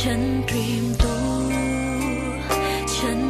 ฉันเตรียมตัวฉัน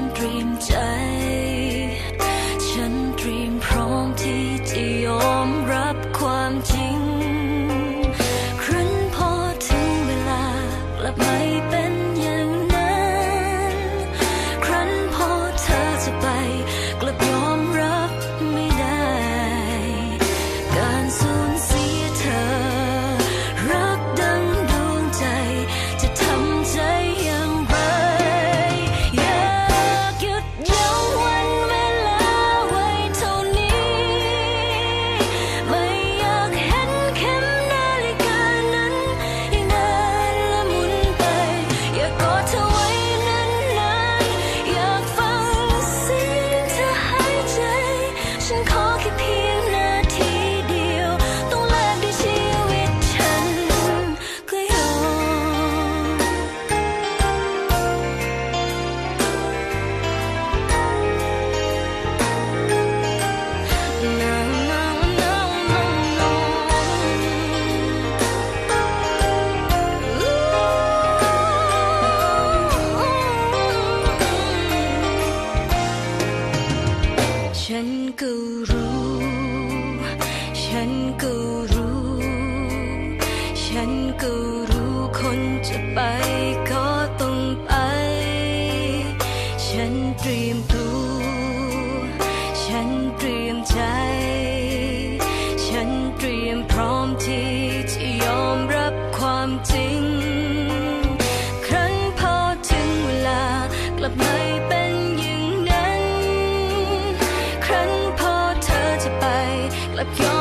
ฉันก็รู้ ฉันก็รู้ ฉันก็รู้คนจะไปก็ต้องไป ฉันเตรียมตัว ฉันเตรียมใจ like you